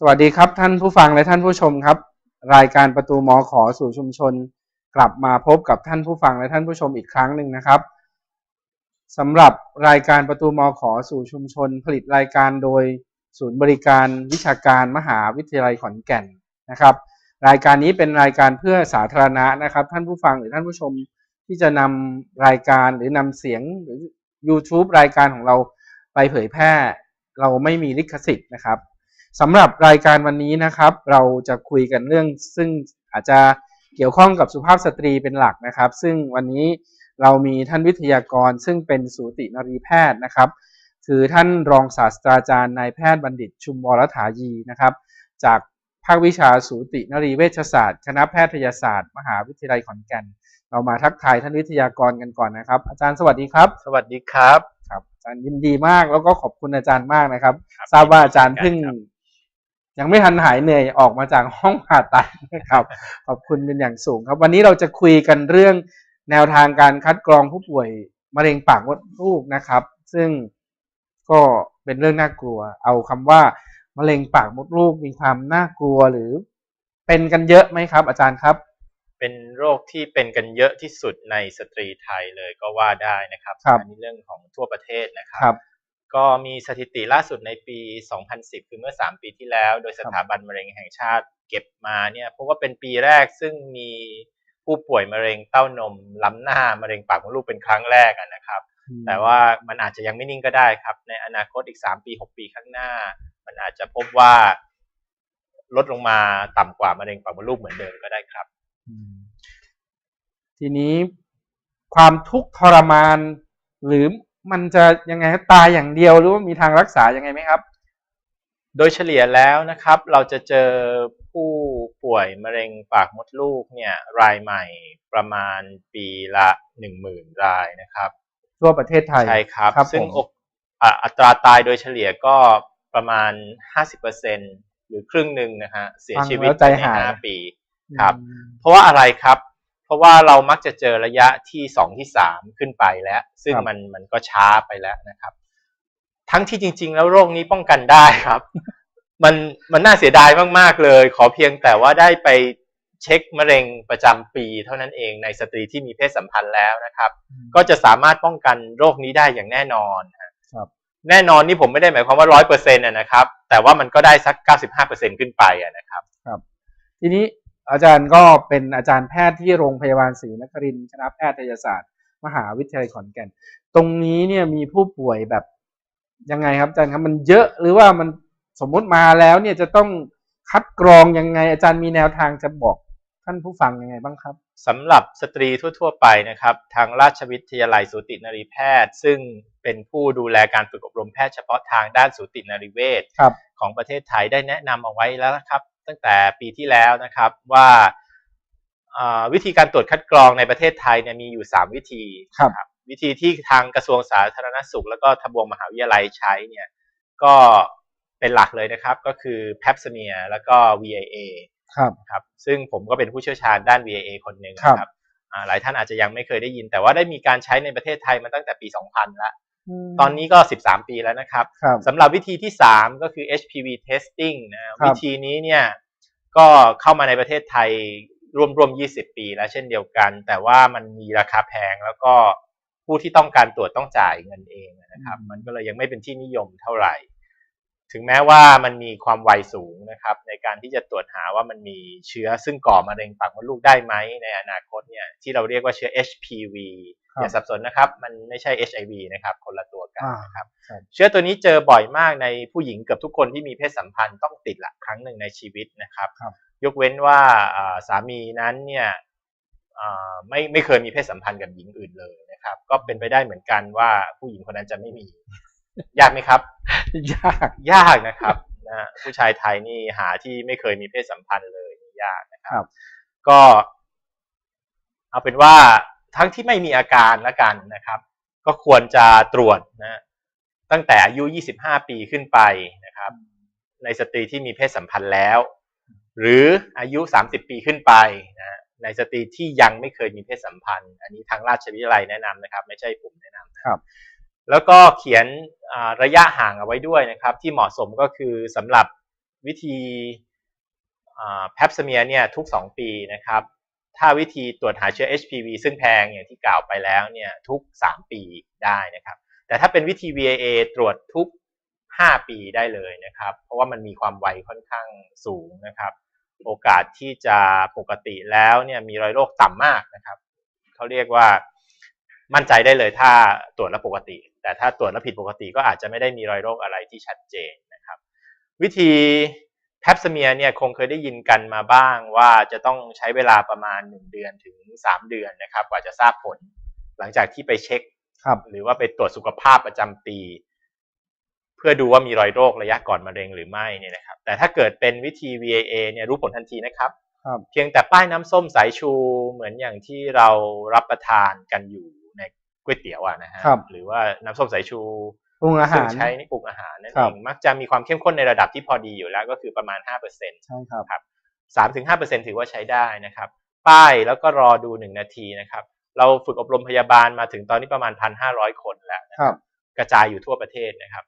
สวัสดีครับท่านผู้ฟังและท่านผู้ชมครับ รายการประตูมอขอสู่ชุมชน กลับมาพบกับท่านผู้ฟังและท่านผู้ชมอีกครั้งหนึ่งนะครับสำหรับรายการประตูมอขอสู่ชุมชน ผลิตรายการโดยศูนย์บริการวิชาการมหาวิทยาลัยขอนแก่นนะครับ รายการนี้เป็นรายการเพื่อสาธารณะนะครับ ท่านผู้ฟังหรือท่านผู้ชมที่จะนำรายการหรือนำเสียงหรือ YouTube รายการของเราไปเผยแพร่ เราไม่มีลิขสิทธิ์นะครับ สำหรับรายการวันนี้นะครับ เราจะคุยกันเรื่อง ซึ่งอาจจะเกี่ยวข้องกับสุภาพสตรีเป็นหลักนะครับ ซึ่งวันนี้เรามีท่านวิทยากรซึ่งเป็นสูตินรีแพทย์นะครับ คือท่านรองศาสตราจารย์นายแพทย์บัณฑิตชุมวรถายีนะครับ จากภาควิชาสูตินรีเวชศาสตร์ คณะแพทยศาสตร์ มหาวิทยาลัยขอนแก่น เรามาทักทายท่านวิทยากรกันก่อนนะครับ อาจารย์สวัสดีครับ สวัสดีครับครับอาจารย์ยินดีมากแล้วก็ขอบคุณอาจารย์มากนะครับครับทราบว่าอาจารย์เพิ่งครับ ยังไม่ทันหายเหนื่อยออกมาจากห้องผ่าตัดนะครับ ขอบคุณเป็นอย่างสูงครับ วันนี้เราจะคุยกันเรื่องแนวทางการคัดกรองผู้ป่วยมะเร็งปากมดลูกนะครับ ซึ่งก็เป็นเรื่องน่ากลัว เอาคำว่ามะเร็งปากมดลูกมีความน่ากลัวหรือเป็นกันเยอะไหมครับ อาจารย์ครับ เป็นโรคที่เป็นกันเยอะที่สุดในสตรีไทยเลยก็ว่าได้นะครับครับอันนี้เรื่องของทั่วประเทศนะครัครับ ก็มีสถิติล่าสุดในปี 2010 คือเมื่อ 3 ปีที่แล้ว โดยสถาบันมะเร็งแห่งชาติเก็บมาเนี่ยเพราะว่าเป็นปีแรกซึ่งมีผู้ป่วยมะเร็งเต้านม ล้ำหน้ามะเร็งปากมดลูกเป็นครั้งแรกอะนะครับ แต่ว่ามันอาจจะยังไม่นิ่งก็ได้ครับ ในอนาคตอีก 3 ปี 6 ปีข้างหน้า มันอาจจะพบว่าลดลงมาต่ำกว่ามะเร็งปากมดลูกเหมือนเดิมก็ได้ครับอืมทีนี้ความทุกข์ทรมานหรือ มันจะยังไงครับตายอย่างเดียวหรือว่ามีทางรักษายังไงไหมครับ โดยเฉลี่ยแล้วนะครับ เราจะเจอผู้ป่วยมะเร็งปากมดลูกเนี่ยรายใหม่ประมาณปีละหนึ่งหมื่นรายนะครับทั่วประเทศไทยใช่ครับครับซึ่งผมอกอะอัตราตายโดยเฉลี่ยก็ประมาณ 50%หรือครึ่งหนึ่งนะฮะเสียฟังชีวิตแล้วใจในหายห้าปีครับอืมเพราะว่าอะไรครับ เพราะว่าเรามักจะเจอระยะที่สองที่สามขึ้นไปแล้ว ซึ่งครับมันมันก็ช้าไปแล้วนะครับ ทั้งที่จริง ๆ แล้วโรคนี้ป้องกันได้ครับ มันมันน่าเสียดายมาก ๆ เลย ขอเพียงแต่ว่าได้ไปเช็คมะเร็งประจำปีเท่านั้นเองในสตรีที่มีเพศสัมพันธ์แล้วนะครับ ก็จะสามารถป้องกันโรคนี้ได้อย่างแน่นอนฮะครับแน่นอนนี่ผมไม่ได้หมายความว่าร้อยเปอร์เซ็นต์นะครับ แต่ว่ามันก็ได้สักเก้าสิบห้าเปอร์เซ็นขึ้นไปอะนะครับ ทีนี้ อาจารย์ก็เป็นอาจารย์แพทย์ที่โรงพยาบาลศรีนครินทร์คณะแพทยศาสตร์ มหาวิทยาลัยขอนแก่น ตรงนี้เนี่ยมีผู้ป่วยแบบยังไงครับอาจารย์ครับมันเยอะหรือว่ามันสมมุติมาแล้วเนี่ยจะต้องคัดกรองยังไง อาจารย์มีแนวทางจะบอกท่านผู้ฟังยังไงบ้างครับสำหรับสตรีทั่ว ๆ ไปนะครับ ทางราชวิทยาลัยสูตินรีแพทย์ ซึ่งเป็นผู้ดูแลการฝึกอบรมแพทย์เฉพาะทางด้านสูตินรีเวชครับของประเทศไทยได้แนะนำเอาไว้แล้วนะครับ ตั้งแต่ปีที่แล้วนะครับว่าอ่าวิธีการตรวจคัดกรองในประเทศไทยเนี่ยมีอยู่ 3 วิธีครับนะวิธีที่ทางกระทรวงสาธารณสุข แล้วก็ทบวงมหาวิทยาลัยใช้เนี่ยก็เป็นหลักเลยนะครับ ก็คือ Pap smear แล้วก็ VIA ครับครับซึ่งผมก็เป็นผู้เชี่ยวชาญด้าน VAA คนหนึ่งครับนะครับอ่าหลายท่านอาจจะยังไม่เคยได้ยิน แต่ว่าได้มีการใช้ในประเทศไทยมาตั้งแต่ปี 2000 แล้ว ตอนนี้ก็ 13 ปีแล้วนะครับครับสำหรับวิธีที่ 3 ก็คือ HPV testing นะครับวิธีนี้เนี่ยก็เข้ามาในประเทศไทยร่วมร่วม20 ปีแล้วเช่นเดียวกัน แต่ว่ามันมีราคาแพงแล้วก็ผู้ที่ต้องการตรวจต้องจ่ายเงินเองนะครับ มันก็เลยยังไม่เป็นที่นิยมเท่าไหร่ ถึงแม้ว่ามันมีความไวสูงนะครับ ในการที่จะตรวจหาว่ามันมีเชื้อซึ่งก่อมะเร็งปากมดลูกได้ไหมในอนาคตเนี่ยที่เราเรียกว่าเชื้อ HPV ครับ อย่าสับสนนะครับ มันไม่ใช่ HIV นะครับ คนละตัวกันอ่านะครับครับ เชื้อตัวนี้เจอบ่อยมากในผู้หญิงเกือบทุกคนที่มีเพศสัมพันธ์ต้องติดละครั้งหนึ่งในชีวิตนะครับครับยกเว้นว่าอ่าสามีนั้นเนี่ยอ่าไม่ไม่เคยมีเพศสัมพันธ์กับหญิงอื่นเลยนะครับ ก็เป็นไปได้เหมือนกันว่าผู้หญิงคนนั้นจะไม่มี ยากไหมครับ ยากยากนะครับนะฮะผู้ชายไทยนี่หาที่ไม่เคยมีเพศสัมพันธ์เลยนี่ยากนะคครัรับบก็ เอาเป็นว่า ทั้งที่ไม่มีอาการละกันนะครับ ก็ควรจะตรวจนะตั้งแต่อายุ 25 ปีขึ้นไปนะครับ ในสตรีที่มีเพศสัมพันธ์แล้ว หรืออายุ 30 ปีขึ้นไปนะในสตรีที่ยังไม่เคยมีเพศสัมพันธ์ อันนี้ทางราชวิทยาลัยแนะนำนะครับ ไม่ใช่ผมแนะนำนะครับ แล้วก็เขียนอ่าระยะห่างเอาไว้ด้วยนะครับ ที่เหมาะสมก็คือสำหรับวิธีแพปสเมียเนี่ยทุก 2 ปีนะครับ ถ้าวิธีตรวจหาเชื้อ HPV ซึ่งแพงอย่างที่กล่าวไปแล้วเนี่ยทุก 3 ปีได้นะครับ แต่ถ้าเป็นวิธี VAA ตรวจทุก 5 ปีได้เลยนะครับ เพราะว่ามันมีความไวค่อนข้างสูงนะครับ โอกาสที่จะปกติแล้วเนี่ยมีรอยโรคต่ำมากนะครับเขาเรียกว่ามั่นใจได้เลยถ้าตรวจแล้วปกติ แต่ถ้าตรวจแล้วผิดปกติก็อาจจะไม่ได้มีรอยโรคอะไรที่ชัดเจนนะครับ วิธี ปสเมียเนี่ยคงเคยได้ยินกันมาบ้างว่าจะต้องใช้เวลาประมาณ 1 เดือนถึง 3 เดือนนะครับ กว่าจะทราบผล หลังจากที่ไปเช็คครับ หรือว่าไปตรวจสุขภาพประจำปี เพื่อดูว่ามีรอยโรคระยะก่อนมะเร็งหรือไม่เนี่ยนะครับ แต่ถ้าเกิดเป็นวิธี VAA เนี่ยรู้ผลทันทีนะครับครับ เพียงแต่ป้ายน้ำส้มสายชูเหมือนอย่างที่เรารับประทานกันอยู่ในก๋วยเตี๋ยวอะนะฮะครับหรือว่าน้ำส้มสายชู ปรุงอาซึ่หางรใช้ในปรุงอาหารนั่นครัเอบงมักจะมีความเข้มข้นในระดับที่พอดีอยู่แล้วก็คือประมาณ5%ใช่ครับครับสามถึงห้าเปอร์เซ็นถือว่าใช้ได้นะครับ ป้ายแล้วก็รอดูหนึ่งนาทีนะครับ เราฝึกอบรมพยาบาลมาถึงตอนนี้ประมาณพันห้าร้อยคนแล้วนะคครัรับบกระจายอยู่ทั่วประเทศนะครับ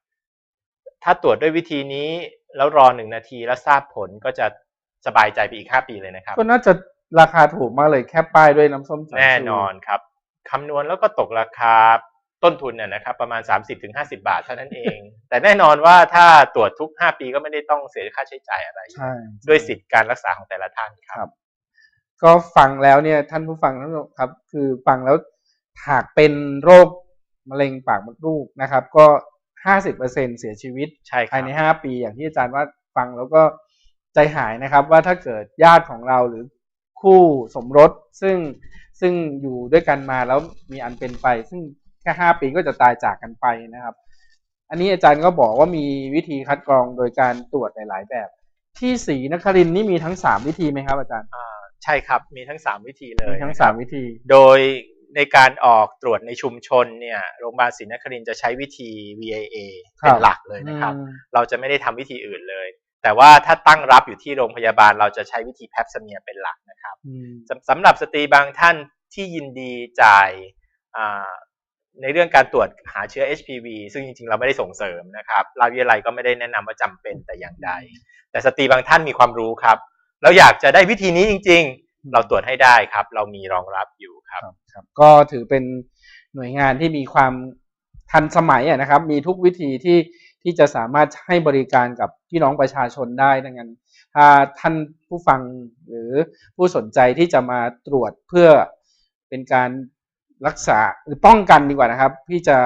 ถ้าตรวจด้วยวิธีนี้แล้วรอหนึ่งนาทีแล้วทราบผลก็จะสบายใจไปอีกห้าปีเลยนะครับ ก็น่าจะราคาถูกมากเลยแค่ป้ายด้วยน้ำส้มสายชูแน่นอนครับคำนวณแล้วก็ตกราคา ต้นทุนเนี่ยนะครับประมาณ 30-50 บาทเท่านั้นเอง แต่แน่นอนว่าถ้าตรวจทุก 5 ปีก็ไม่ได้ต้องเสียค่าใช้จ่ายอะไรใช่ด้วยสิทธิการรักษาของแต่ละท่านคครัรับบก็ฟังแล้วเนี่ยท่านผู้ฟังทั้งหมดครับ คือฟังแล้วหากเป็นโรคมะเร็งปากมดลูกนะครับ ก็ห้าสิบเปอร์เซ็นเสียชีวิตใช่คภารัยบในห้าปีอย่างที่อาจารย์ว่าฟังแล้วก็ใจหายนะครับว่าถ้าเกิดญาติของเราหรือคู่สมรสซึ่งซึ่งอยู่ด้วยกันมาแล้วมีอันเป็นไป ซึ่ง แค่ห้าปีก็จะตายจากกันไปนะครับ อันนี้อาจารย์ก็บอกว่ามีวิธีคัดกรองโดยการตรวจหลาย ๆ แบบ ที่ศรีนครินทร์นี่มีทั้งสามวิธีไหมครับ อาจารย์อ่าใช่ครับมีทั้ง3วิธีเลยมีทั้งนะคสารับมวิธี โดยในการออกตรวจในชุมชนเนี่ยโรงพยาบาลศรีนครินทร์จะใช้วิธี VAA เป็นหลักเลยนะครับอืมเราจะไม่ได้ทำวิธีอื่นเลย แต่ว่าถ้าตั้งรับอยู่ที่โรงพยาบาลเราจะใช้วิธีแพปสเมียเป็นหลักนะครับอืมสำสำหรับสตรีบางท่านที่ยินดีจ่ายอ่า ในเรื่องการตรวจหาเชื้อ HPV ซึ่งจริงๆ เราไม่ได้ส่งเสริมนะครับราชวิทยาลัยก็ไม่ได้แนะนำว่าจำเป็นแต่อย่างใด แต่สตรีบางท่านมีความรู้ครับแล้วอยากจะได้วิธีนี้จริง ๆ เราตรวจให้ได้ครับ เรามีรองรับอยู่ครับครับครับก็ถือเป็นหน่วยงานที่มีความทันสมัยอะนะครับ มีทุกวิธีที่ที่จะสามารถให้บริการกับพี่น้องประชาชนได้ดังนั้นถ้าท่านผู้ฟังหรือผู้สนใจที่จะมาตรวจเพื่อเป็นการ รักษาหรือป้องกันดีกว่านะครับที่จะ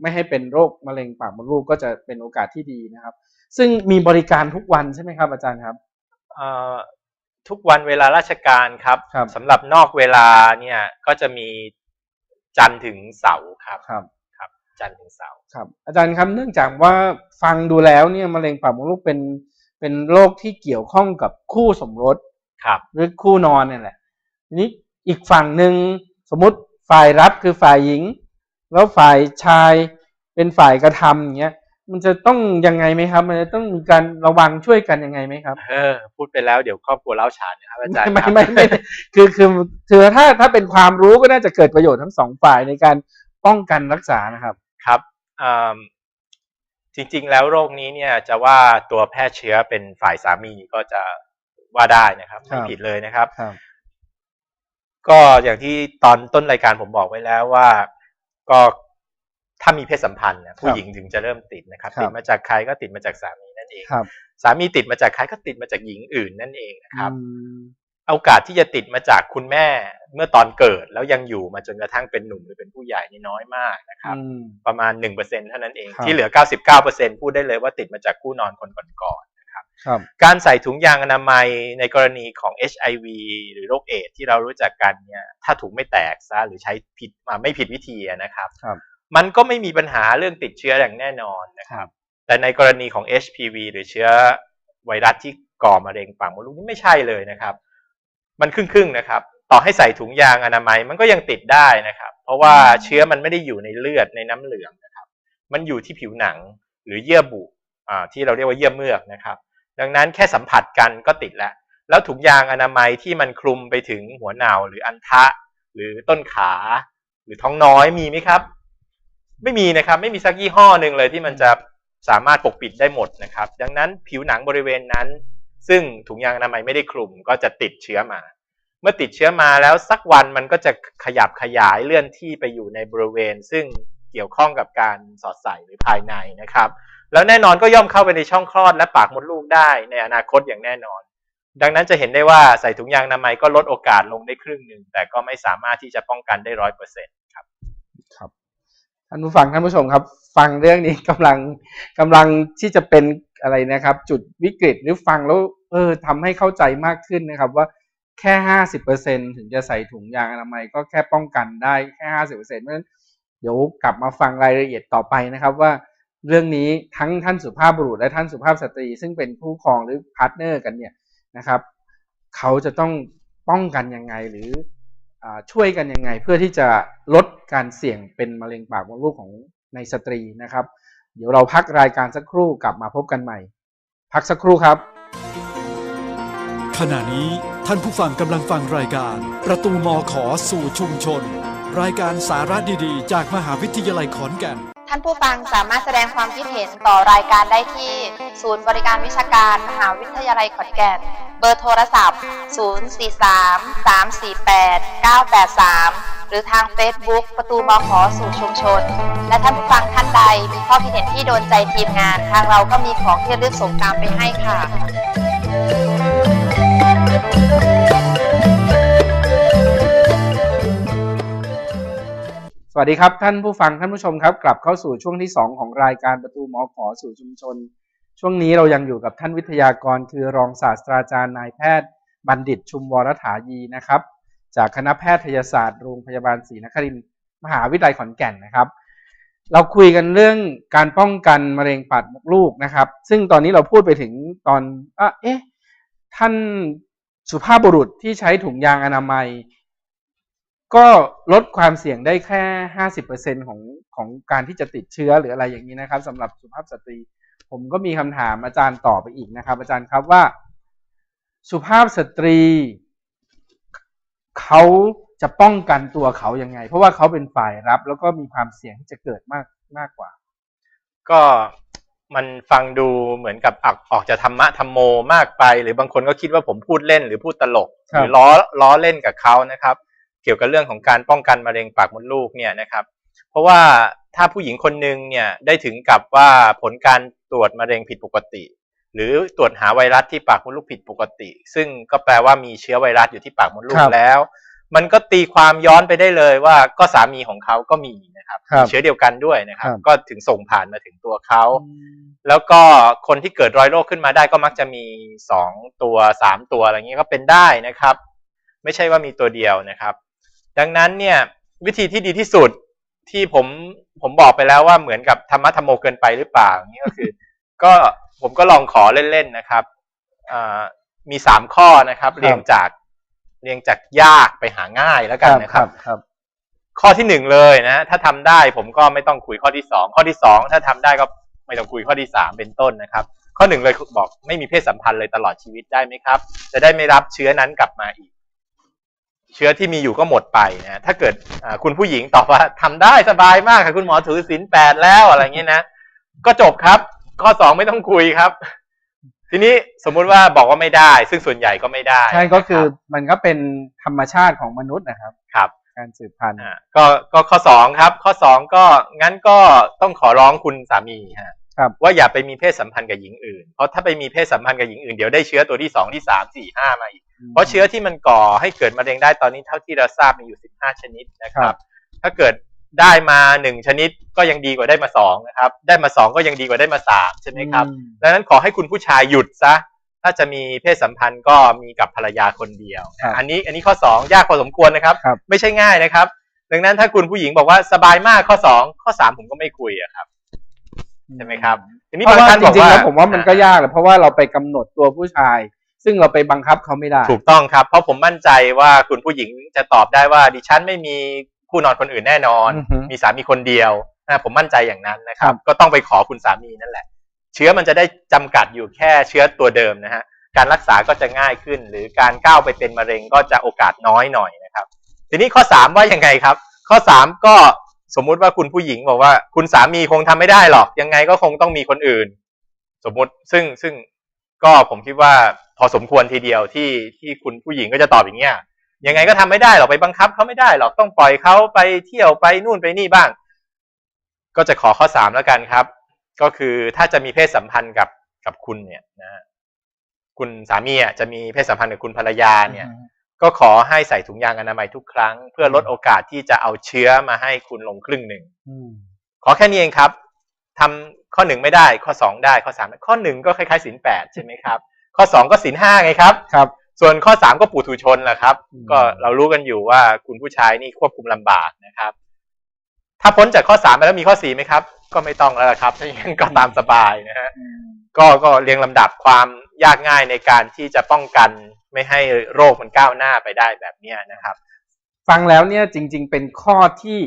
ไม่ให้เป็นโรคมะเร็งปากมดลูกก็จะเป็นโอกาสที่ดีนะครับ ซึ่งมีบริการทุกวันใช่ไหมครับอาจารย์ครับเอ่อทุกวันเวลาราชการครับครับสำหรับนอกเวลาเนี่ยก็จะมีจันทร์ถึงเสาร์ครับครับครับ จันทร์ถึงเสาร์ครับ อาจารย์ครับเนื่องจากว่าฟังดูแล้วเนี่ยมะเร็งปากมดลูกเป็นเป็นโรคที่เกี่ยวข้องกับคู่สมรสครับหรือคู่นอนเนี่ยแหละทีนี้อีกฝั่งหนึ่งสมมติ ฝ่ายรับคือฝ่ายหญิง แล้วฝ่ายชายเป็นฝ่ายกระทำอย่างเงี้ยมันจะต้องยังไงไหมครับ มันจะต้องมีการระวังช่วยกันยังไงไหมครับ เออ พูดไปแล้วเดี๋ยวครอบครัวเล่าฉานนะครับอาจารย์ไม่ครับไม่ไม่ไม่คือคือคือถ้าถ้าเป็นความรู้ก็น่าจะเกิดประโยชน์ทั้งสองฝ่ายในการป้องกันรักษานะครับครับอ่าจริง ๆ แล้วโรคนี้เนี่ยจะว่าตัวแพร่เชื้อเป็นฝ่ายสามีก็จะว่าได้นะครับครัไม่บผิดเลยนะครับครับ ก็อย่างที่ตอนต้นรายการผมบอกไว้แล้วว่าก็ถ้ามีเพศสัมพันธ์เนี่ยผู้หญิงถึงจะเริ่มติดนะครับครับติดมาจากใครก็ติดมาจากสามีนั่นเองครับสามีติดมาจากใครก็ติดมาจากหญิงอื่นนั่นเองนะครับอืมโอกาสที่จะติดมาจากคุณแม่เมื่อตอนเกิดแล้วยังอยู่มาจนกระทั่งเป็นหนุ่มหรือเป็นผู้ใหญ่นี่น้อยมากนะครับอืมประมาณ1%เท่านั้นเองครับที่เหลือ 99%พูดได้เลยว่าติดมาจากคู่นอนคนก่อน การใส่ถุงยางอนามัยในกรณีของ HIV หรือโรคเอดส์ที่เรารู้จักกันเนี่ยถ้าถุงไม่แตกซะหรือใช้ผิดอ่าไม่ผิดวิธีอะนะครับครับมันก็ไม่มีปัญหาเรื่องติดเชื้ออย่างแน่นอนนะครับแต่แต่ในกรณีของ HPV หรือเชื้อไวรัสที่ก่อมะเร็งปากมดลูกนี่ไม่ใช่เลยนะครับ มันครึ่งๆนะครับ ต่อให้ใส่ถุงยางอนามัยมันก็ยังติดได้นะครับ เพราะว่าเชื้อมันไม่ได้อยู่ในเลือดในน้ำเหลืองนะครับ มันอยู่ที่ผิวหนังหรือเยื่อบุอ่าที่เราเรียกว่าเยื่อเมือกนะครับ ดังนั้นแค่สัมผัสกันก็ติดแล้ว แล้วถุงยางอนามัยที่มันคลุมไปถึงหัวหนาวหรืออันทะ หรือต้นขา หรือท้องน้อยมีไหมครับ ไม่มีนะครับไม่มีสักยี่ห้อหนึ่งเลยที่มันจะสามารถปกปิดได้หมดนะครับ ดังนั้นผิวหนังบริเวณนั้น ซึ่งถุงยางอนามัยไม่ได้คลุมก็จะติดเชื้อมา เมื่อติดเชื้อมาแล้วสักวันมันก็จะขยับขยายเลื่อนที่ไปอยู่ในบริเวณ ซึ่งเกี่ยวข้องกับการสอดใส่หรือภายในนะครับ แล้วแน่นอนก็ย่อมเข้าไปในช่องคลอดและปากมดลูกได้ในอนาคตอย่างแน่นอน ดังนั้นจะเห็นได้ว่าใส่ถุงยางอนามัยก็ลดโอกาสลงได้ครึ่งหนึ่งแต่ก็ไม่สามารถที่จะป้องกันได้ร้อยเปอร์เซ็นต์ครับครับท่านผู้ฟังท่านผู้ชมครับ ฟังเรื่องนี้กำลังกำลังที่จะเป็นอะไรนะครับ จุดวิกฤตหรือฟังแล้วเออทำให้เข้าใจมากขึ้นนะครับว่าแค่ห้าสิบเปอร์เซ็นถึงจะใส่ถุงยางอนามัยก็แค่ป้องกันได้แค่ห้าสิบเปอร์เซ็นต์เพราะฉะนั้นเดี๋ยวกลับมาฟังรายละเอียดต่อไปนะครับว่า เรื่องนี้ทั้งท่านสุภาพบุรุษและท่านสุภาพสตรี ซึ่งเป็นคู่ครองหรือพาร์ทเนอร์กันเนี่ยนะครับ เขาจะต้องป้องกันยังไงหรืออช่วยกันยังไง เพื่อที่จะลดการเสี่ยงเป็นมะเร็งปากมดลูกของในสตรีนะครับ เดี๋ยวเราพักรายการสักครู่กลับมาพบกันใหม่ พักสักครู่ครับ ขณะนี้ท่านผู้ฟังกำลังฟังรายการ ประตูมอขอสู่ชุมชน รายการสาระดีๆ จากมหาวิทยาลัยขอนแก่น ท่านผู้ฟังสามารถแสดงความคิดเห็นต่อรายการได้ที่ ศูนย์บริการวิชาการมหาวิทยาลัยขอนแก่น เบอร์โทรศัพท์ 043-348-983 หรือทาง Facebook ประตูมอขอสู่ชุมชน และท่านผู้ฟังท่านใดมีข้อคิดเห็นที่โดนใจทีมงาน ทางเราก็มีของที่ระลึกส่งกรารไปให้ค่ะ สวัสดีครับ ท่านผู้ฟังท่านผู้ชมครับ กลับเข้าสู่ช่วงที่ 2 ของรายการประตูหมอขอสู่ชุมชน ช่วงนี้เรายังอยู่กับท่านวิทยากร คือรองศาสตราจารย์นายแพทย์ บัณฑิตชุมวรถายีนะครับ จากคณะแพทยศาสตร์โรงพยาบาลศรีนครินทร์มหาวิทยาลัยขอนแก่นนะครับ เราคุยกันเรื่องการป้องกันมะเร็งปากมดลูกนะครับ ซึ่งตอนนี้เราพูดไปถึงตอนอเอ๊ะท่านสุภาพบุรุษที่ใช้ถุงยางอนามัย ก็ลดความเสี่ยงได้แค่ห้าสิบเปอร์เซ็นของของการที่จะติดเชื้อหรืออะไรอย่างนี้นะครับสำหรับสุภาพสตรี ผมก็มีคำถามอาจารย์ต่อไปอีกนะครับ อาจารย์ครับว่า สุภาพสตรี เขาจะป้องกันตัวเขายังไง เพราะว่าเขาเป็นฝ่ายรับ แล้วก็มีความเสี่ยงที่จะเกิดมากมากกว่า ก็มันฟังดูเหมือนกับออกออกจะธรรมะธรรมโมมากไป หรือบางคนก็คิดว่าผมพูดเล่นหรือพูดตลกรหรือล้อล้อเล่นกับเขานะครับ เกี่ยวกับเรื่องของการป้องกันมะเร็งปากมดลูกเนี่ยนะครับ เพราะว่าถ้าผู้หญิงคนหนึ่งเนี่ยได้ถึงกับว่าผลการตรวจมะเร็งผิดปกติ หรือตรวจหาไวรัสที่ปากมดลูกผิดปกติ ซึ่งก็แปลว่ามีเชื้อไวรัสอยู่ที่ปากมดลูคกรับแล้ว มันก็ตีความย้อนไปได้เลยว่าก็สามีของเขาก็มีนะครับครับมีเชื้อเดียวกันด้วยนะครับครับก็ถึงส่งผ่านมาถึงตัวเขา แล้วก็คนที่เกิดรอยโรคขึ้นมาได้ก็มักจะมีสองตัวสามตัวอะไรเงี้ยก็เป็นได้นะครับ ไม่ใช่ว่ามีตัวเดียวนะครับ ดังนั้นเนี่ยวิธีที่ดีที่สุดที่ผมผมบอกไปแล้วว่าเหมือนกับธรรมะธรรมโมเกินไปหรือเปล่าอย่างนี่ก็คือ ก็ผมก็ลองขอเล่นๆนะครับอ่ามีสามข้อนะครับ เรียงจากเรียงจากยากไปหาง่ายแล้วกันนะครับครับ ข้อที่หนึ่งเลยนะ ถ้าทำได้ผมก็ไม่ต้องคุยข้อที่สองข้อที่สองถ้าทำได้ก็ไม่ต้องคุยข้อที่สามเป็นต้นนะครับ ข้อหนึ่งเลยบอกไม่มีเพศสัมพันธ์เลยตลอดชีวิตได้ไหมครับ จะได้ไม่รับเชื้อนั้นกลับมาอีก เชื้อที่มีอยู่ก็หมดไปนะถ้าเกิดอ่าคุณผู้หญิงตอบว่าทำได้สบายมากค่ะคุณหมอถือศีลแปดแล้วอะไรเงี้ยนะ ก็จบครับ ข้อสองไม่ต้องคุยครับ ทีนี้สมมุติว่าบอกว่าไม่ได้ ซึ่งส่วนใหญ่ก็ไม่ได้ ใช่ก็คือนะมันก็เป็นธรรมชาติของมนุษย์นะครับครับ การสืบพันธุ์อ่าก็ก็ข้อสองครับ ข้อสองก็งั้นก็ต้องขอร้องคุณสามีฮะครับ ว่าอย่าไปมีเพศสัมพันธ์กับหญิงอื่น เพราะถ้าไปมีเพศสัมพันธ์กับหญิงอื่นเดี๋ยวได้เชื้อตัวที่สองที่สามสี่ห้ามาอีก เพราะเชื้อที่มันก่อให้เกิดมะเร็งได้ตอนนี้เท่าที่เราทราบมีอยู่สิบห้าชนิดนะคครัรับบถ้าเกิดได้มาหนึ่งชนิดก็ยังดีกว่าได้มาสองนะครับ ได้มาสองก็ยังดีกว่าได้มาสามใช่ไหมครับอืมดังนั้นขอให้คุณผู้ชายหยุดซะ ถ้าจะมีเพศสัมพันธ์ก็มีกับภรรยาคนเดียวครับอันนี้อันนี้ข้อสองยากพอสมควรนะครับครับ ไม่ใช่ง่ายนะครับ ดังนั้นถ้าคุณผู้หญิงบอกว่าสบายมากข้อสองข้อสามผมก็ไม่คุยอะครับ ใช่ไหมครับทีนี้เพบาราะงว่าท่านจบอกริงๆว่าแล้วผมว่ามันก็ยากเลยเพราะว่าเราไปกำหนดตัวผู้ชาย ซึ่งเราไปบังคับเขาไม่ได้ ถูกต้องครับ เพราะผมมั่นใจว่าคุณผู้หญิงจะตอบได้ว่าดิฉันไม่มีคู่นอนคนอื่นแน่นอน อือฮึมีสามีคนเดียวนะผมมั่นใจอย่างนั้นนะครัครับบก็ต้องไปขอคุณสามีนั่นแหละ เชื้อมันจะได้จำกัดอยู่แค่เชื้อตัวเดิมนะฮะการรักษาก็จะง่ายขึ้น หรือการก้าวไปเป็นมะเร็งก็จะโอกาสน้อยหน่อยนะครับ ทีนี้ข้อสามว่ายังไงครับ ข้อสามก็ สมมุติว่าคุณผู้หญิงบอกว่า คุณสามีคงทำไม่ได้หรอก ยังไงก็คงต้องมีคนอื่น สมมุติซึ่งซึ่งก็ผมคิดว่าพอสมควรทีเดียวที่ที่คุณผู้หญิงก็จะตอบอย่างเงี้ยยังไงก็ทำไม่ได้หรอกไปบังคับเขาไม่ได้หรอกต้องปล่อยเขาไปเที่ยวไปนู่นไปนี่บ้าง ก็จะขอข้อสามแล้วกันครับ ก็คือถ้าจะมีเพศสัมพันธ์กับกับคุณเนี่ยนะฮะคุณสามีอะจะมีเพศสัมพันธ์กับคุณภรรยาเนี่ย ก็ขอให้ใส่ถุงยางอนามัยทุกครั้ง เพื่อลดโอกาสที่จะเอาเชื้อมาให้คุณลงครึ่งหนึ่งอืมขอแค่นี้เองครับทำข้อหนึ่งไม่ได้ข้อสองได้ข้อสามข้อหนึ่งก็คล้ายๆศีลแปดใช่ไหมครับ ข้อสองก็ศีลห้าไงครับครับ ส่วนข้อสามก็ปุถุชนแหละครับอืมก็เรารู้กันอยู่ว่าคุณผู้ชายนี่ควบคุมลำบากนะครับ ถ้าพ้นจากข้อสามไปแล้วมีข้อสี่ไหมครับ ก็ไม่ต้องแล้วล่ะครับถ้าอย่างนั้นก็ตามสบายนะฮะก็ก็เรียงลำดับความยากง่ายในการที่จะป้องกัน ไม่ให้โรคมันก้าวหน้าไปได้แบบเนี้ยนะครับ ฟังแล้วเนี่ยจริง ๆ เป็นข้อที่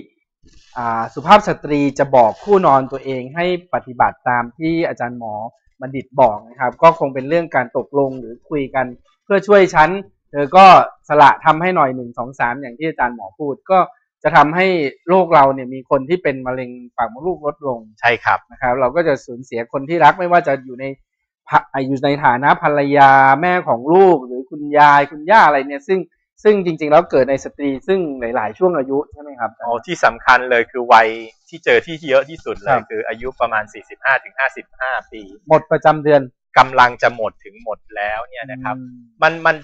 อ่าสุภาพสตรีจะบอกคู่นอนตัวเองให้ปฏิบัติตามที่อาจารย์หมอบัณฑิตบอกนะครับ ก็คงเป็นเรื่องการตกลงหรือคุยกันเพื่อช่วยฉันเธอก็สละทำให้หน่อยหนึ่งสองสามอย่างที่อาจารย์หมอพูดก็จะทำให้โลกเราเนี่ยมีคนที่เป็นมะเร็งปากมดลูกลดลงใช่ครับนะครับ เราก็จะสูญเสียคนที่รักไม่ว่าจะอยู่ในภะ อ่าอยู่ในฐานะภรรยาแม่ของลูก หรือคุณยายคุณย่าอะไรเนี่ยซึ่งซึ่งจริง ๆ แล้วเกิดในสตรีซึ่งหลาย ๆ ช่วงอายุใช่ไหมครับอ๋อที่สำคัญเลยคือวัยที่เจอที่เยอะที่สุดเลครัยบคืออายุประมาณ 45ถึง55ปี หมดประจำเดือนกำลังจะหมดถึงหมดแล้วเนี่ยนะครับอืมมันมัน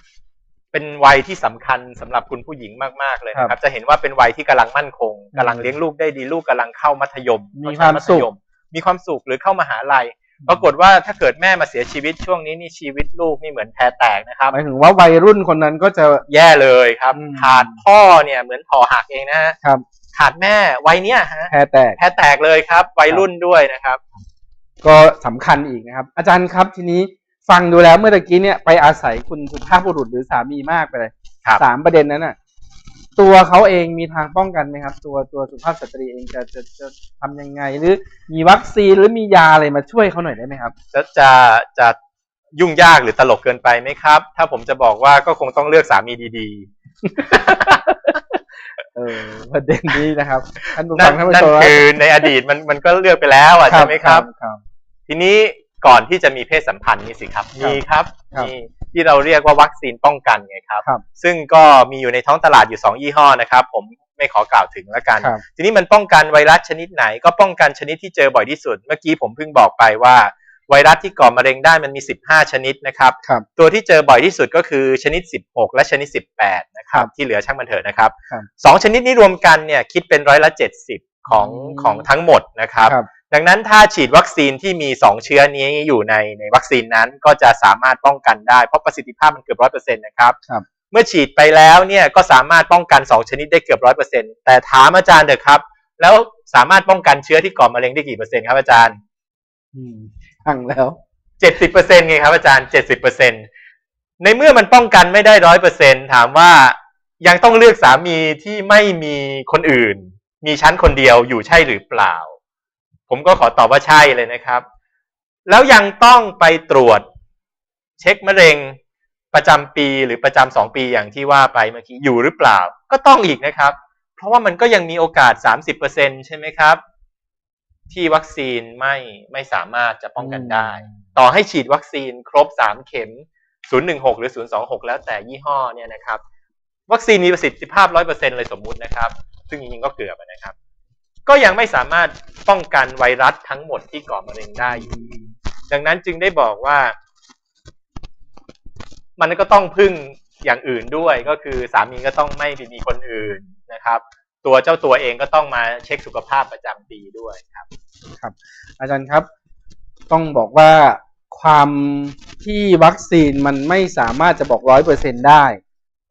เป็นวัยที่สำคัญสำหรับคุณผู้หญิงมากๆเลยนะคครัรับบจะเห็นว่าเป็นวัยที่กำลังมั่นคงอืมกำลังเลี้ยงลูกได้ดีลูกกำลังเข้ามัธยมมีเข้ความชั้นสุขธยมมีความสุขหรือเข้ามหาลัย ปรากฏว่าถ้าเกิดแม่มาเสียชีวิตช่วงนี้นี่ชีวิตลูกนี่เหมือนแพรแตกนะครับหมายถึงว่าวัยรุ่นคนนั้นก็จะแย่เลยครับอืมขาดพ่อเนี่ยเหมือนถ่อหักเองนะฮะครับ ขาดแม่วัยเนี้ยฮะแพ้แตกแพรแตกเลยครับวัยรุ่นด้วยนะครับ ก็สำคัญอีกนะครับ อาจารย์ครับทีนี้ฟังดูแล้วเมื่อตะกี้เนี่ยไปอาศัยคุณสุภาพบุรุษหรือสามีมากไปเลยครับสามประเด็นนั้นน่ะ ตัวเขาเองมีทางป้องกันไหมครับ ตัวตัวสุภาพสตรีเองจะจะจะทำยังไง หรือมีวัคซีนหรือมียาอะไรมาช่วยเขาหน่อยได้ไหมครับ จะจะจะยุ่งยากหรือตลกเกินไปไหมครับ ถ้าผมจะบอกว่าก็คงต้องเลือกสามีดีเออประเด็นนี้นะครับท่านผู้ๆนั่ฟันงท่านผู้นั่นชมคือในอดีตมันมันก็เลือกไปแล้วอะใช่ไหมครับครับ ทีนี้ก่อนที่จะมีเพศสัมพันธ์นี่สิครับ มีครับครับมี ที่เราเรียกว่าวัคซีนป้องกันไงครับ ครับ ซึ่งก็มีอยู่ในท้องตลาดอยู่ 2 ยี่ห้อนะครับ ผมไม่ขอกล่าวถึงแล้วกัน ครับ ทีนี้มันป้องกันไวรัสชนิดไหน ก็ป้องกันชนิดที่เจอบ่อยที่สุด เมื่อกี้ผมเพิ่งบอกไปว่า ไวรัสที่ก่อมะเร็งได้มันมี 15 ชนิดนะครับ ครับ ตัวที่เจอบ่อยที่สุดก็คือชนิด 16 และชนิด 18 นะครัครับบที่เหลือช่างมันเถอะนะครับครับสองชนิดนี้รวมกันเนี่ยคิดเป็นร้อยละ 70 ของอืม ของทั้งหมดนะครับ ครับ ดังนั้นถ้าฉีดวัคซีนที่มี 2 เชื้อนี้อยู่ในในวัคซีนนั้นก็จะสามารถป้องกันได้เพราะประสิทธิภาพมันเกือบร้อยเปอร์เซ็นต์นะครับครับ เมื่อฉีดไปแล้วเนี่ยก็สามารถป้องกัน 2 ชนิดได้เกือบร้อยเปอร์เซ็นต์แต่ถามอาจารย์เถอะครับ แล้วสามารถป้องกันเชื้อที่ก่อมะเร็งได้กี่เปอร์เซ็นต์ครับอาจารย์อืมฟังแล้วเจ็ดสิบเปอร์เซ็นต์ไงครับอาจารย์เจ็ดสิบเปอร์เซ็นต์ในเมื่อมันป้องกันไม่ได้ร้อยเปอร์เซ็นต์ถามว่ายังต้องเลือกสามีที่ไม่มีคนอื่น มีชั้นคนเดียวอยู่ใช่หรือเปล่า ผมก็ขอตอบว่าใช่เลยนะครับ แล้วยังต้องไปตรวจเช็คมะเร็งประจำปีหรือประจำสองปีอย่างที่ว่าไปเมื่อกี้อยู่หรือเปล่า ก็ต้องอีกนะครับ เพราะว่ามันก็ยังมีโอกาสสามสิบเปอร์เซ็นใช่ไหมครับ ที่วัคซีนไม่ไม่สามารถจะป้องกันได้ ต่อให้ฉีดวัคซีนครบสามเข็ม 016 หรือ 026 แล้วแต่ยี่ห้อเนี่ยนะครับ วัคซีนมีประสิทธิภาพ 100%เลยสมมุตินะครับ ซึ่งจริงๆก็เกือบอะนะครับ ก็ยังไม่สามารถป้องกันไวรัสทั้งหมดที่ก่อมะเร็งได้อยู่ดังนั้นจึงได้บอกว่า มันก็ต้องพึ่งอย่างอื่นด้วยก็คือสามีก็ต้องไม่ไปมีคนอื่นนะครับ ตัวเจ้าตัวเองก็ต้องมาเช็คสุขภาพประจำปีด้วยครับ อาจารย์ครับ ต้องบอกว่าความที่วัคซีนมันไม่สามารถจะบอกร้อยเปอร์เซ็นได้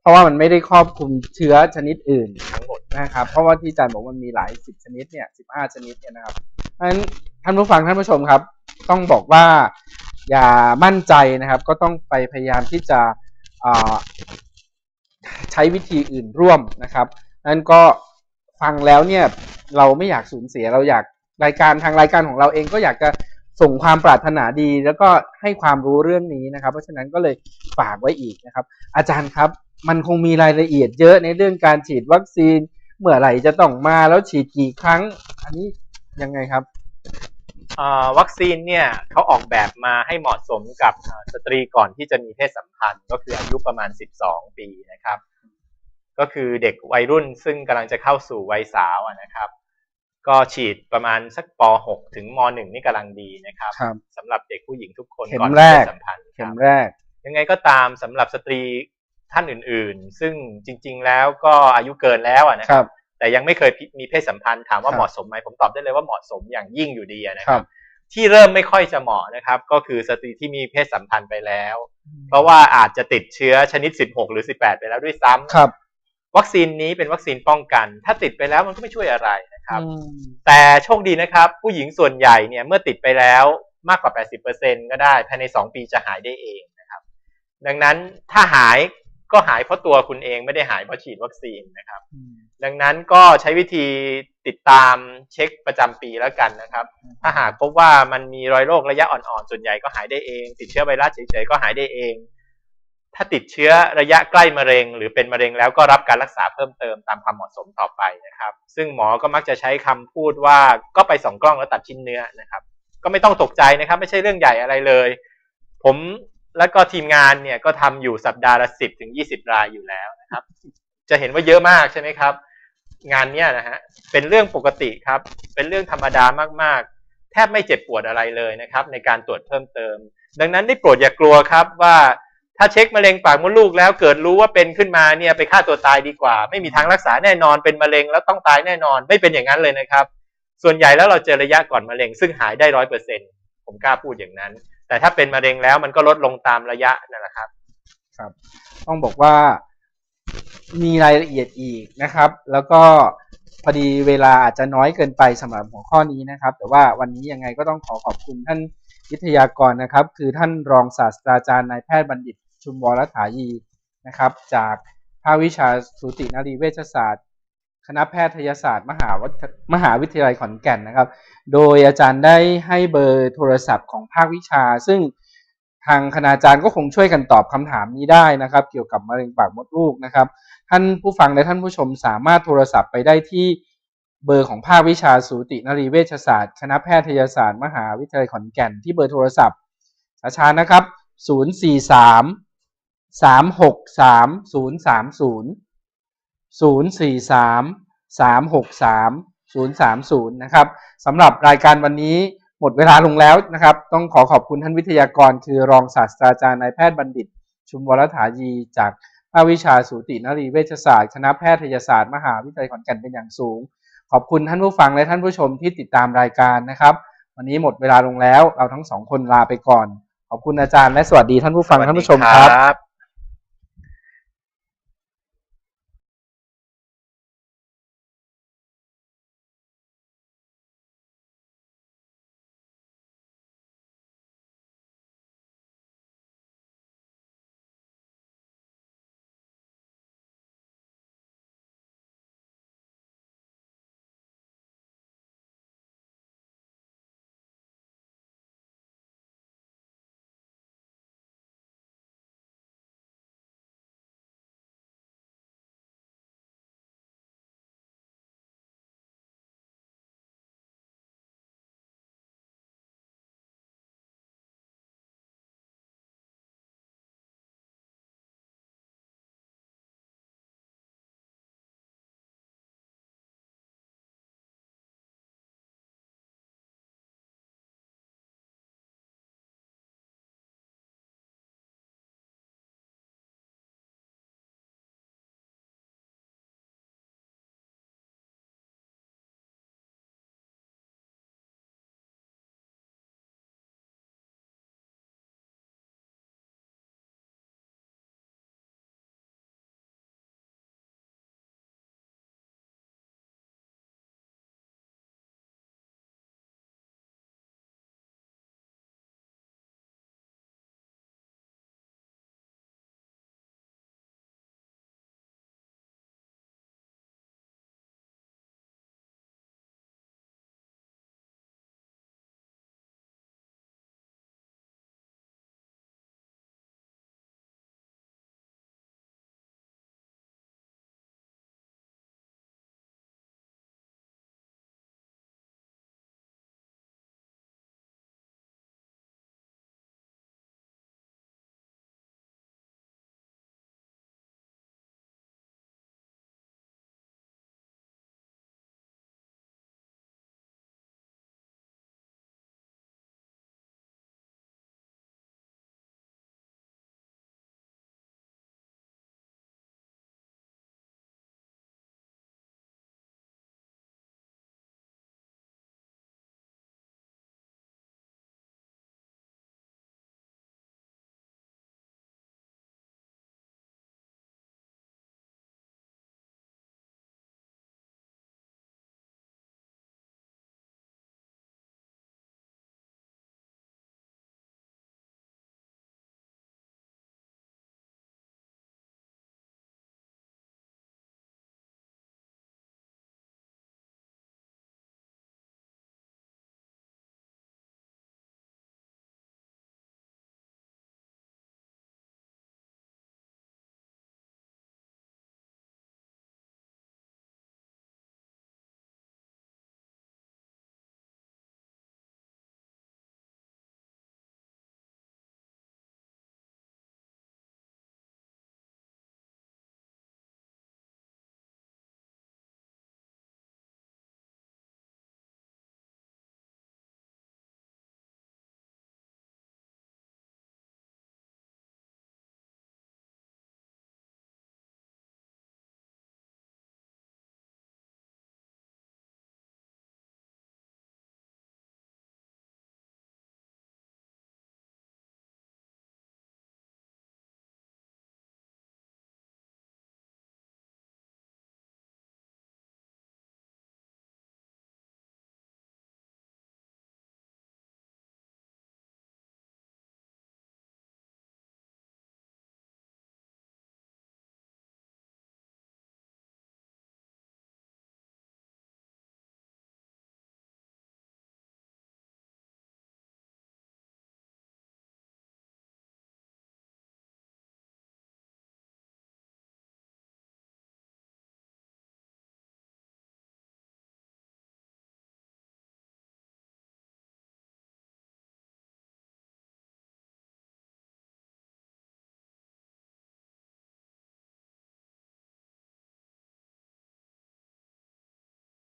เพราะว่ามันไม่ได้ครอบคลุมเชื้อชนิดอื่นทั้งหมดนะครับ เพราะว่าที่อาจารย์บอกมันมีหลายสิบชนิดเนี่ยสิบห้าชนิดเนี่ยนะครับเพราะฉะนั้นท่านผู้ฟังท่านผู้ชมครับ ต้องบอกว่าอย่ามั่นใจนะครับ ก็ต้องไปพยายามที่จะใช้วิธีอื่นร่วมนะครับนั่นก็ฟังแล้วเนี่ยเราไม่อยากสูญเสียเราอยากรายการทางรายการของเราเองก็อยากจะส่งความปรารถนาดี แล้วก็ให้ความรู้เรื่องนี้นะครับ เพราะฉะนั้นก็เลยฝากไว้อีกนะครับ อาจารย์ครับ มันคงมีรายละเอียดเยอะในเรื่องการฉีดวัคซีน เมื่อไหร่จะต้องมาแล้วฉีดกี่ครั้ง อันนี้ยังไงครับอ่าวัคซีนเนี่ยเขาออกแบบมาให้เหมาะสมกับอ่าสตรีก่อนที่จะมีเพศสัมพันธ์ก็คืออายุประมาณ 12 ปีนะครับ ก็คือเด็กวัยรุ่นซึ่งกำลังจะเข้าสู่วัยสาวอะนะครับ ก็ฉีดประมาณสักป .6 ถึงม .1 นี่กำลังดีนะครับครับสำหรับเด็กผู้หญิงทุกคนเข็มก่อนมีแรเพกศสัมพันธ์คเข็รัมบแรก ยังไงก็ตามสำหรับสตรี ท่านอื่นๆ ซึ่งจริง ๆ แล้วก็อายุเกินแล้วอะนะคครัรับบแต่ยังไม่เคยมีเพศสัมพันธ์ถามว่าครับเหมาะสมไหมผมตอบได้เลยว่าเหมาะสมอย่างยิ่งอยู่ดีอะนะคครัรับบที่เริ่มไม่ค่อยจะเหมาะนะครับ ก็คือสตรีที่มีเพศสัมพันธ์ไปแล้ว เพราะว่าอาจจะติดเชื้อชนิด 16 หรือ 18 ไปแล้วด้วยซ้ำครับวัคซีนนี้เป็นวัคซีนป้องกัน ถ้าติดไปแล้วมันก็ไม่ช่วยอะไรนะครับอืมแต่โชคดีนะครับ ผู้หญิงส่วนใหญ่เนี่ยเมื่อติดไปแล้วมากกว่า 80%ก็ได้ภายใน 2 ปีจะหายได้เองนะครับ ดังนั้นถ้าหาย ก็หายเพราะตัวคุณเองไม่ได้หายเพราะฉีดวัคซีนนะครับ ดังนั้นก็ใช้วิธีติดตามเช็คประจำปีแล้วกันนะครับ ถ้าหากพบว่ามันมีรอยโรคระยะอ่อนๆ ส่วนใหญ่ก็หายได้เอง ติดเชื้อไวรัสเฉยๆก็หายได้เอง ถ้าติดเชื้อระยะใกล้มะเร็ง หรือเป็นมะเร็งแล้วก็รับการรักษาเพิ่มเติมตามความเหมาะสมต่อไปนะครับ ซึ่งหมอก็มักจะใช้คำพูดว่าก็ไปสองกล้องแล้วตัดชิ้นเนื้อนะครับ ก็ไม่ต้องตกใจนะครับ ไม่ใช่เรื่องใหญ่อะไรเลย ผม แล้วก็ทีมงานเนี่ยก็ทำอยู่สัปดาห์ละสิบถึงยี่สิบรายอยู่แล้วนะครับ จะเห็นว่าเยอะมากใช่ไหมครับ งานเนี้ยนะฮะเป็นเรื่องปกติครับ เป็นเรื่องธรรมดามากๆ แทบไม่เจ็บปวดอะไรเลยนะครับ ในการตรวจเพิ่มเติม ดังนั้นได้โปรดอย่ากลัวครับว่าถ้าเช็คมะเร็งปากมดลูกแล้วเกิดรู้ว่าเป็นขึ้นมาเนี่ยไปฆ่าตัวตายดีกว่า ไม่มีทางรักษาแน่นอนเป็นมะเร็งแล้วต้องตายแน่นอนไม่เป็นอย่างนั้นเลยนะครับ ส่วนใหญ่แล้วเราเจอระยะก่อนมะเร็ง ซึ่งหายได้ร้อยเปอร์เซ็นผมกล้าพูดอย่างนั้น แต่ถ้าเป็นมะเร็งแล้วมันก็ลดลงตามระยะนั่นแหละครับ ครับ ต้องบอกว่ามีรายละเอียดอีกนะครับ แล้วก็พอดีเวลาอาจจะน้อยเกินไปสำหรับหัวข้อนี้นะครับ แต่ว่าวันนี้ยังไงก็ต้องขอขอบคุณท่านวิทยากรนะครับ คือท่านรองศาสตราจารย์นายแพทย์บัณฑิต ชุมวรถายีนะครับ จากภาควิชาสูตินรีเวชศาสตร์ ณะแพทยศาสตร์มหาวิทยมหาวิทยาลัยขอนแก่นนะครับ โดยอาจารย์ได้ให้เบอร์โทรศัพท์ของภาควิชา ซึ่งทางคณาจารย์ก็คงช่วยกันตอบคำถามนี้ได้นะครับ เกี่ยวกับมะเร็งปากมดลูกนะครับ ท่านผู้ฟังและท่านผู้ชมสามารถโทรศัพท์ไปได้ที่เบอร์ของภาควิชาสูตินรีเวชศาสตร์ คณะแพทยศาสตร์ มหาวิทยาลัยขอนแก่นที่เบอร์โทรศัพท์ช้าๆนะครับ 043 363 030 043 363 030 นะครับสำหรับรายการวันนี้หมดเวลาลงแล้วนะครับ ต้องขอขอบคุณท่านวิทยากร คือรองศาสตราจารย์นายแพทย์บัณฑิต ชุมวรถายี จากภาควิชาสูตินรีเวชศาสตร์ คณะแพทยศาสตร์ มหาวิทยาลัยขอนแก่นเป็นอย่างสูง ขอบคุณท่านผู้ฟังและท่านผู้ชมที่ติดตามรายการนะครับ วันนี้หมดเวลาลงแล้วเราทั้งสองคนลาไปก่อน ขอบคุณอาจารย์และสวัสดีท่านผู้ฟังท่านผู้ชมครับ